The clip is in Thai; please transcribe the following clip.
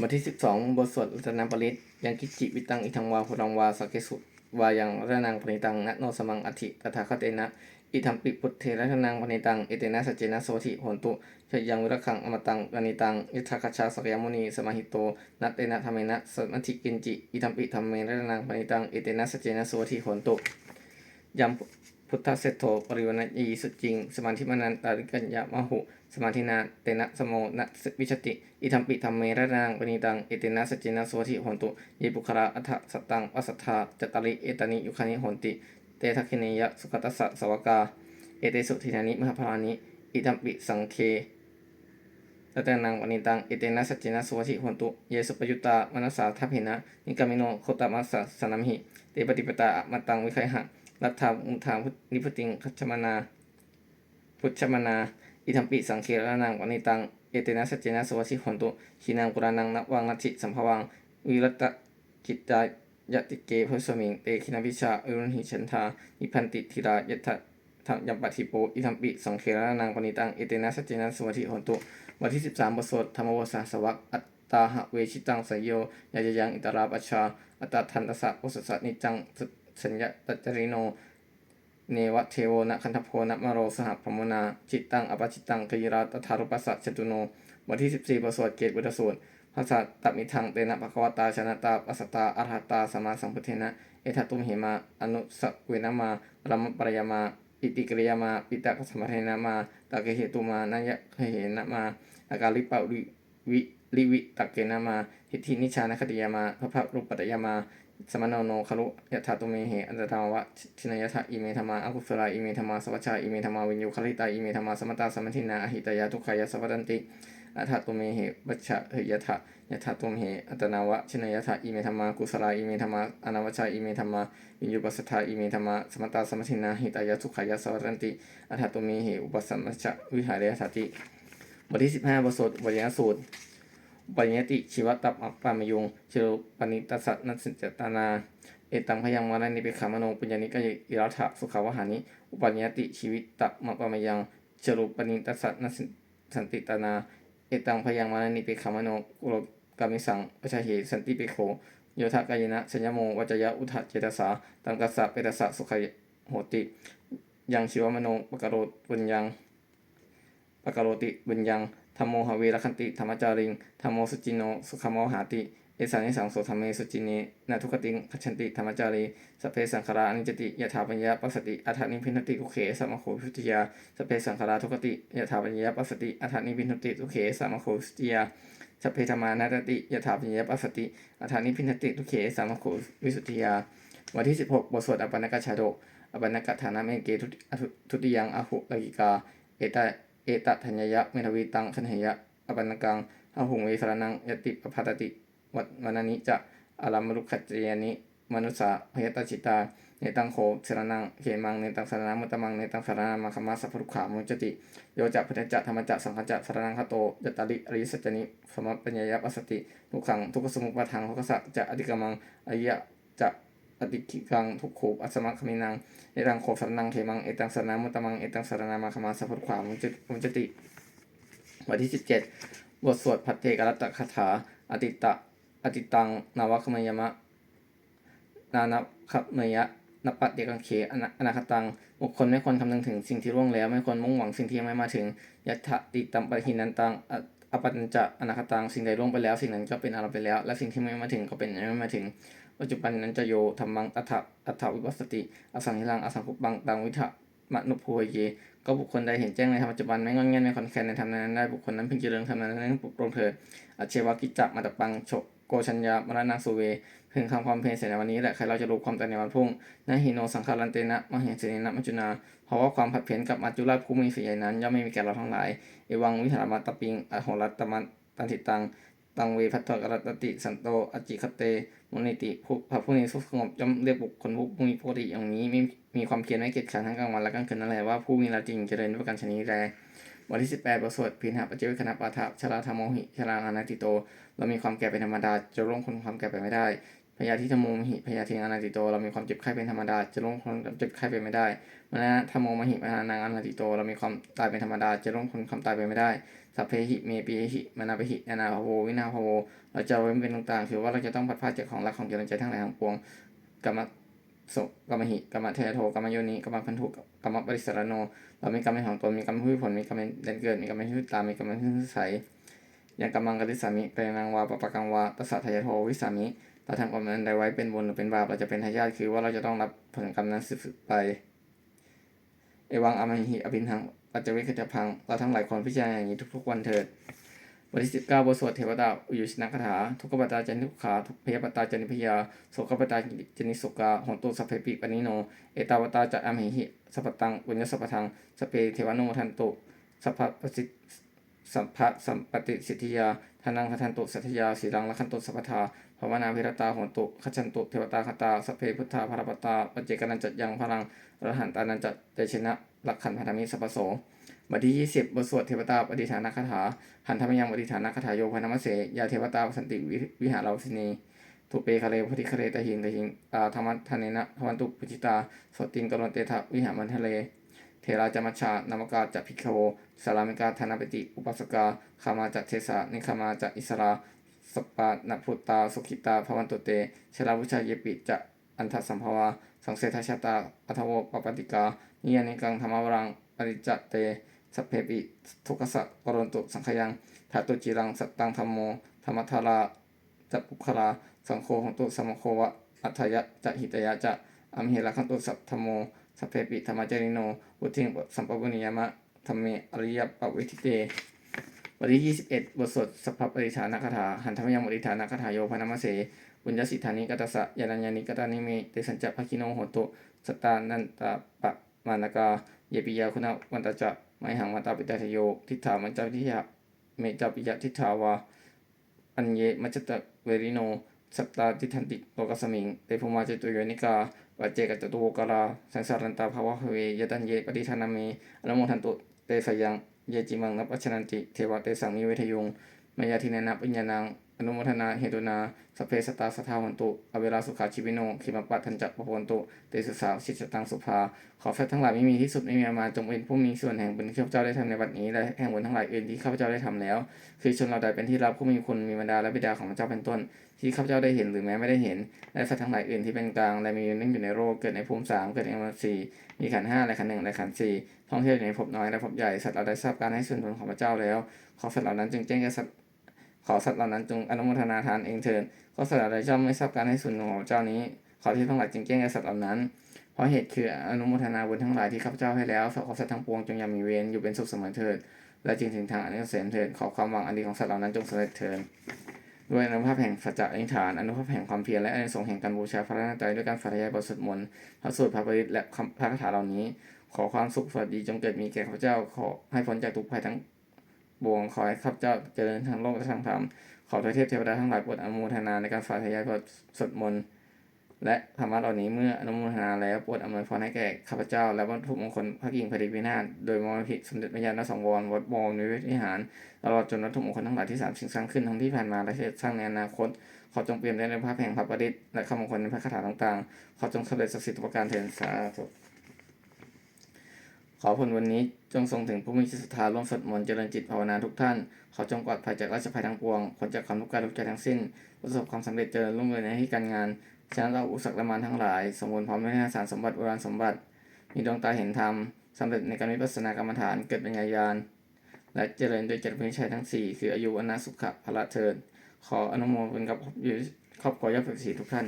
บทที่ 12 บทสวดรัตนปริตยังกิจจิวิตังอิทังวาพุรังวาสักเกสุวายังระนังปณิตังนะโนสมังอธิตถาคตเตนะอิทัมปิพุทเทระนังปณิตังเอเตนะสจเจนะโสธิโหนตุชยังวิรคังอมตังกนิตังยิทธคชาสกยมุนีสมาหิโตนัตเตนะธรรมเนะสมัติกินจิอิทัมปิธรรมเมระนังปณิตังเอเตนะสจเจนะโสธิโหนตุยม พุทธเสตโธปริวณยีสุจริง สมาธิมนันตาริกัญญามหุ สมาธินาเตนะสโมนะวิชติ อิทัมปิธรรมเมระนังปณิตังเอเตนะสจเจนะโสธิหนตุเยปุคราอัฏฐสตังวัสธาจตริเอตานิยุคานิหนติ เตทัคคิเนยะสุขตัสสะสวกา เอเตสุทินานิมหาพรานิอิทัมปิสังเคตตนังปณิตังเอเตนะสจเจนะโสธิหนตุ เยสุปยุตามนัสสาทัพเพนะ นิกามิโนโคตมัสสะสนัมหิ เตปฏิปตามตังวิไคหะ รัตถามุทาพุทนิพติงคัจฉมนา พุทธมนา อิทัมปิสังเคระนังวนิตัง เอเตนะสัจเจนะสวัสิหนตุขีนังกุรานังนัวังนัติสัมภวัง วิรัตจิตตายติเกพุสมิง เตคินาวิชาอรุณหิชันทานิพันติธิรายะทะทำยัมปติโป อิทัมปิสังเคระนังวนิตัง เอเตนะสัจเจนะสวัสิหนตุวันที่ 13บทสวดธรรมวสาสวักอัตตาหะเวชิตังสยโยยายยังอิตราปัชชา อัตตาทันตสะโอสสะนิจังสั ญญาตัจจริโน เนวะเทโวนะคันทโพนะมโรสหพรมนา จิตตังอปจิตตังกยิราตถารุปัสสะจตุโนบทที่14บทสวดเกตบุตสูตรภาษาตมิทังเตนะภควตาชนะตาปัสตาอรหตาสมาสัมพุทเทนะ เอทตุมเหมา อนุสเวนะมารัมปรยมา อิติกริยมา ปิตะกสมเทนะมาตะเกเหตุมานัยะเหนะมา อากาลิปะวิวิลิวิตักเกนะมา หิทินิชานคติยามาพระพรูปปัตยามา สมโนโนคารุยะถาตุเมเหอันตราวะชินยะถะอิเมธรรมาอกุศลาอิเมธรรมาสวัชชาอิเมธรรมาวิญญูคลิตาอิเมธรรมาสมตาสมัทินาอหิตายาทุกขายะสวัตันติอัฏฐตุเมเหบัชชะเหยะถะยะถาตุเมเหอัตนาวะชินยะถะอิเมธรรมากุศลาอิเมธรรมาอนาวชาอิเมธรรมาวิญญูปัสสทธาอิเมธรรมาสมตาสมัทินาหิตายะทุกขายะสวัตันติอัฏฐตุเมเหอุปสัมมชะวิหารยะถาติบทที่15บทสวดบทยสูตร ปัญญติชีวตับอัปปามยุงเชโรปนิตัสสะนัสิจตนา เอตังพยังมานันนิเปขามโนปุญญานิกายอิรัฐะสุขาวหานิอุปัญญติชีวิตตับมปามยังเชโรปนิตัสสะนัสสันติตนา เอตังพยังมานันนิเปขามโนกุลกามิสังปชาเหสันติเปโขโยทะกายนะสัญญโมวัจยะอุทะเจตสาตังกัสสะเปตสะสุขายโหติ ยังชีวมโนปกโรปุญญังปกโรติบุญยัง ธรรมโมหเวรคันติธรรมจาริงธรรมโมสุจินโนสุขโมหาติเอสานิสังโสธรรมเมสุจินีนาทุกติงคัจฉันติธรรมจารีสเพสังขารานิจติยถาปัญญาปัสสติอัฏฐานิพินติทุเขสัมมโคพิทยาสเพสังขาราทุกติยถาปัญญาปัสสติอัฏฐานิพินติทุเขสัมมโคพิทยาสเพธรรมานาตติยถาปัญญาปัสสติอัฏฐานิพินติทุเขสัมมโควิสุทธิยา วันที่ 16 บทสวดอปันนกชาโดกอปันนกฐานะเมเกทุติทุติยังอหุลกิกา เอตะ เอตทัญญยะเมทวีตังคันเหยะอปันนกังอาหุงเวสรนังยติปภัตติวัวันนิจะอารัมมรุขจเยนิมนุสาพยตจิตาเนตังโขสรนังเขมังเนตังสรนังมุตมังเนตังสรนังมาคมาสัพพุขามุจติโยจะพุทธจัธรรมจัสังฆจัสรนังคโตยตาริอริสัจนิสมปัญญายปัสสติทุกขังทุกขสมุปะทังทุกขสะจะอธิกรรมังอริยะจะ อติกิกังทุกขูปอัสมะคมินังเอตังโคสรนังเขมังเอตังสนังมุตมังเอตังสรนังมาคมาสัพพุขามุจมุจติวันที่17บเจ็ดบทสวดพัทเทกรัตตคาถา อติตะอติตังนาวคมยมะ นานาคเมยะนปะเดกังเขอนาอนาคตัง บุคคลไม่ควรคำนึงถึงสิ่งที่ล่วงแล้ว ไม่ควรมุ่งหวังสิ่งที่ยังไม่มาถึง ยัตถติตัมปะหินันตังอปัญจะอนาคตัง สิ่งใดล่วงไปแล้ว สิ่งนั้นก็เป็นอารัไปแล้ว และสิ่งที่ไม่มาถึงก็เป็นยังไม่มาถึง ปัจจุบันนั้นจะโยธรรมังอัฏฐะอัฏฐวิวัสสติ อสังหิลังอสังคุปังตังวิทะมนุภูเย ก็บุคคลใดเห็นแจ้งในธรรมปัจจุบันไม่งอนแงนไม่คอนแคนในธรรมนั้นได้บุคคลนั้นเพิ่งเจริญธรรมนั้นปลุกปลงเถิดอาเชวกิจจะมาตปังโฉโกชัญญามรณะสุเวพึงคำความเพียรเสร็จในวันนี้แหละใครเราจะรู้ความแต่ในวันพุ่งนะหิโนสังขารันเตนะมเหสีนะมัจจุนาเพราะว่าความผัดเพี้ยนกับมัจจุราชผู้มีฝีใหญ่นั้นย่อมไม่มีแก่เราทั้งหลายเอวังวิหารมาตปิงอโหรัตตมันตันติตัง ตังเวพัทธกรตติสันโตอจิคเตมุนิติผู้พระผู้นี้สุขสงบย่อมเรียกบุคคลผู้มีปกติอย่างนี้ไม่มีความเพียรไม่เกียจคร้านทั้งกลางวันและกลางคืนนั่นแหละว่าผู้มีละจริงเจริญด้วยกันชนิดแลวันที่สิบแปดประสวดพินหาปัจเจวิคณะปาทะชราธรรมโมหิชราอานาติโต เรามีความแก่เป็นธรรมดาจะล่วงคนความแก่ไปไม่ได้ พยาธิธรรมมหิพยาธิอนาติโต เรามีความเจ็บไข้เป็นธรรมดา จะล่วงพ้นความเจ็บไข้ไปไม่ได้มรณะธโมมหิมรณะอนาติโต เรามีความตายเป็นธรรมดา จะล่วงพ้นความตายไปไม่ได้ สัพเพหิเมปิหิมานาปิหินานาภโว วินาภโว เราจะเว้นเป็นต่างๆ คือว่าเราจะต้องพัดพาจากของรักของเจริญใจทั้งหลายทั้งปวงกรรมโสกรรมหิกรรมเทโทกรรมโยนิกรรมพันธุกรรมปริสารโน เรามีกรรมเป็นของตนมีกรรมผู้ผลมีกรรมเป็นเด่นเกิด มีกรรมเป็นผู้ตามมีกรรมเป็นผู้ใสอย่างกรรมังกริสามิเป็นนางวาปปะกังวาตัสสะทายโทวิสามิ เราทำกรรมนั้นใดไว้เป็นบุญหรือเป็นบาปเราจะเป็นทายาทคือว่าเราจะต้องรับผลกรรมนั้นสืบไป เอวังอมหิอภินทังปัจจเวคจะพัง เราทั้งหลายคนพิจารณาอย่างนี้ทุกๆวันเถิดวันที่สิบเก้าบทสวดเทวดาอุยุชนะคาถา ทุกขปตาจันทุกขาทุกเพยปตาจันิพยาโสกปตาจันิสุกาหนตุสัพเพปิปนิโน เอตาวตาจะอมหิหิสัพตังปุญญสัพพทังสเพเทวานุโมทันตุสัพพสิ สัพพะสัมปติสิทธิยาทานังคทันตุสัทธยาสีรังละคันตุสัพพทาภาวนาพิรตาหนตุขจันตุเทวตาคตาสัพเพพุทธาภารปตาปัจเจกันันจัดยังพลังรหันตานันจัดเตชนะหลักขันพันธมิสัพโสบทที่20บทสวดเทวตาปฏิฐานคาถาหันธรรมยังปฏิฐานคาถาโยพนมเสยาเทวตาสันติวิหาราวสินีทุเปคาเลพุทธิคาเลตหิงตหิงตาธรรมทานินะทวันตุปุจิตาสติงกรณเตถะวิหามันทะเล เทราจามัชา นามกาจะพิกโวสารามิกาธนาปติ อุปัสกาคามาจะเทสานิคามาจะอิสราสปานพุตตา สุขิตาภวันตุเตชลาวุชาเยปิจะอันทสัมภวา สังเสทชาตา อัทโวปปติกา นิยานิกังธรรมวรังปริจเตสเพปิ ทุกสัตกรณตุสังขยังธาตุจิรัง สัตตังธรรมโม ธรรมทาราจัปุคลา สังโฆของตุสัมโควะ อัฏฐยะจะหิตยะจะอัมเหระขันตุสัพธรรมโม สัพเพปิธรรมจริโนอุทิงสัมปปุญญามะธรรมเมอริยปวิทิเตวันที่ 21 บทสวดสัพพปริฐานคาถาหันธรรมยังปริฐานคาถาโยพนามเสบุญญสิทธานิกัตสะยานัญญานิกัตานิเมเตสัญจะภคิโนโหตุสตานันตะปะมานากาเยปิยาคุณวันตจะไมหังมาตาปิตาทโย ทิฏฐามันจาพิยะเมจาปิยะทิฏฐาวาอันเยมัจจตะเวริโน สัตตาทิทันติโลกสมิงเตภูมาเจตุโยนิกา ปัจเจกจตุโการาสังสารันตาภาวะเวยยตันเยปฏิทานามีอนุโมทันตุเตสยังเยจิมังนับอัชนันติเทวะเตสังมีเวทยุงมายาทินานาปัญญานัง นุโมทนาเหตุนาสเพสตาสทาวันตุ อเวลาสุขาชีวิโนขิมปัตทันจักปะวันตุ เตสุสาวชิตตังสุภา ขอแฟทั้งหลายไม่มีที่สุดไม่มีอามาจงเป็นผู้มีส่วนแห่งบุญที่ข้าพเจ้าได้ทำในบัดนี้และแห่งบุญทั้งหลายอื่นที่ข้าพเจ้าได้ทำแล้ว คือชนเราใดเป็นที่รับผู้มีคุณมีบรรดาและบิดาของพระเจ้าเป็นต้น ที่ข้าพเจ้าได้เห็นหรือแม้ไม่ได้เห็น และสัตว์ทั้งหลายอื่นที่เป็นกลางและมีอยู่นิ่งอยู่ในโลกเกิดในภูมิสามเกิดในอมสี่มีขันห้าและขันหนึ่งและขันสี่ท่องเที่ยวอยู่ในภพน้อยและภพใหญ่สัตว์เราได้ทราบการให้ส่วนบุญของพระเจ้าแล้วขอสัตว์เหล่านั้นจึงแจ้งแก่สัตว์ ขอสัตว์เหล่านั้นจงอนุโมทนาทานเองเถิดขอสัตว์หลาใดย่อมไม่ทราบการให้ส่วนของเจ้านี้ ขอที่ทั้งหลายจึงแจ้งแก่สัตว์เหล่านั้น เพราะเหตุคืออนุโมทนาบุญทั้งหลายที่ข้าพเจ้าให้แล้วขอสัตว์ทั้งปวงจงอย่ามีเวรอยู่เป็นสุขเสมอเถิด และจึงถึงทางอันเกษมเถิด ขอความหวังอันดีของสัตว์เหล่านั้นจงสำเร็จเถิดด้วยอนุภาพแห่งสัจจะอธิฐาน อนุภาพแห่งความเพียรและอนิสงส์แห่งการบูชาพระรัตนตรัยด้วยการสาธยายบทสวดมนต์พระสูตรพระปริตและพระคาถาเหล่านี้ ขอความสุขสวัสดีจงเกิดมีแก่ข้าพเจ้าขอให้พ้นจากทุกภัยทั้ง ปวงขอให้ข้าพเจ้าเจริญทางโลกและทางธรรม ขอพระเทพเทวดาทั้งหลายโปรดอนุโมทนาในการสาธยายบทสวดมนต์และธรรมะเหล่านี้เมื่ออนุโมทนาแล้วโปรดอำนวยพรให้แก่ข้าพเจ้า และวัตถุมงคลพระกิ่งพริวินาศโดยมรพิสมเด็จพระญาณสังวรวัดบวรนิเวศวิหารตลอดจนวัตถุมงคลทั้งหลายที่สามสิ่งสร้างขึ้นทั้งที่ผ่านมาและที่จะสร้างในอนาคต ขอจงเปลี่ยนได้ในภาพแห่งพระประดิษฐ์และคำมงคลในพระคาถาต่างๆ ขอจงสำเร็จศักดิ์สิทธิ์ประการเถิดสาธุ ขอผลวันนี้จงทรงถึงผู้มีจิตศรัทธาร่วมสวดมนต์เจริญจิตภาวนาทุกท่าน ขอจงปลอดภัยจากราชภัยทั้งปวงผลจากความทุกข์กายทุกใจทั้งสิ้น ประสบความสำเร็จเจริญรุ่งเรืองในที่การงานฉะนั้นเราอุสักละมานทั้งหลาย สมบูรณ์พร้อมด้วยสารสมบัติโบราณสมบัติ มีดวงตาเห็นธรรมสำเร็จในการวิปัสสนากรรมฐานเกิดเป็นญาญาณและเจริญโดยเจริญวิชัยทั้งสี่คืออายุวันะสุขะพละเทินขออนุโมทนากับครอบครัวยอดฝึกศรีทุกท่าน